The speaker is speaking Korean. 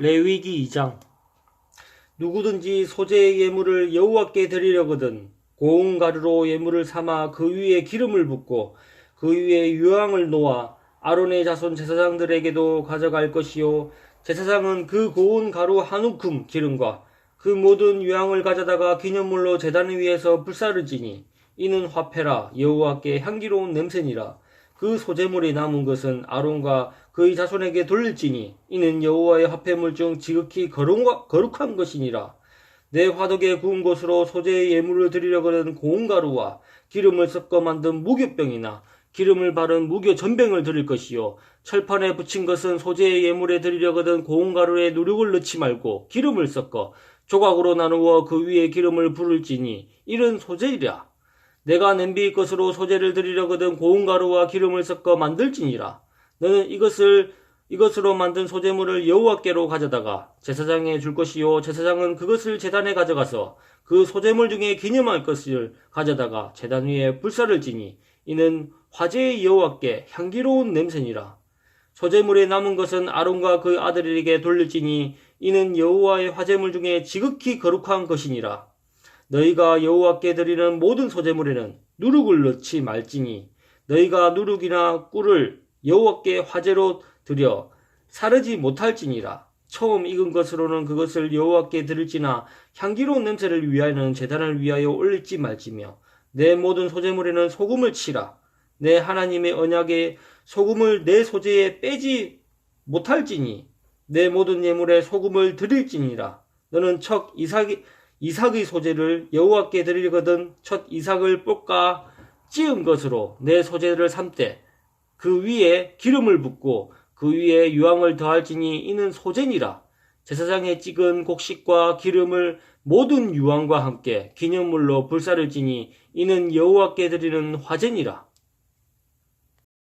레위기 2장. 누구든지 소재의 예물을 여호와께 드리려거든 고운 가루로 예물을 삼아 그 위에 기름을 붓고 그 위에 유황을 놓아 아론의 자손 제사장들에게도 가져갈 것이요. 제사장은 그 고운 가루 한 움큼 기름과 그 모든 유황을 가져다가 기념물로 제단 위에서 불사를 지니 이는 화폐라 여호와께 향기로운 냄새니라 그 소재물이 남은 것은 아론과 그의 자손에게 돌릴지니 이는 여호와의 화폐물 중 지극히 거룩- 거룩한 것이니라. 내 화덕에 구운 것으로 소재의 예물을 드리려거든 고운 가루와 기름을 섞어 만든 무교병이나 기름을 바른 무교 전병을 드릴 것이요. 철판에 붙인 것은 소재의 예물에 드리려거든 고운 가루에 누룩을 넣지 말고 기름을 섞어 조각으로 나누어 그 위에 기름을 부을지니 이는 소재이랴 내가 냄비의 것으로 소재를 드리려거든 고운 가루와 기름을 섞어 만들지니라. 너는 이것을 이것으로 만든 소재물을 여호와께로 가져다가 제사장에 줄 것이요 제사장은 그것을 제단에 가져가서 그 소재물 중에 기념할 것을 가져다가 제단 위에 불사를 지니 이는 화제의 여호와께 향기로운 냄새니라. 소재물에 남은 것은 아론과 그 아들에게 돌릴지니 이는 여호와의 화재물 중에 지극히 거룩한 것이니라. 너희가 여호와께 드리는 모든 소재물에는 누룩을 넣지 말지니 너희가 누룩이나 꿀을 여호와께 화제로 드려 사르지 못할지니라. 처음 익은 것으로는 그것을 여호와께 드릴지나 향기로운 냄새를 위하여는 제단을 위하여 올릴지 말지며 내 모든 소재물에는 소금을 치라 내 하나님의 언약에 소금을 내 소재에 빼지 못할지니 내 모든 예물에 소금을 드릴지니라. 너는 척 이삭이 이삭의 소재를 여호와께 드리거든 첫 이삭을 볶아 찌은 것으로 내 소재를 삼되 그 위에 기름을 붓고 그 위에 유황을 더할지니 이는 소재니라. 제사장에 찍은 곡식과 기름을 모든 유황과 함께 기념물로 불사를 지니 이는 여호와께 드리는 화제니라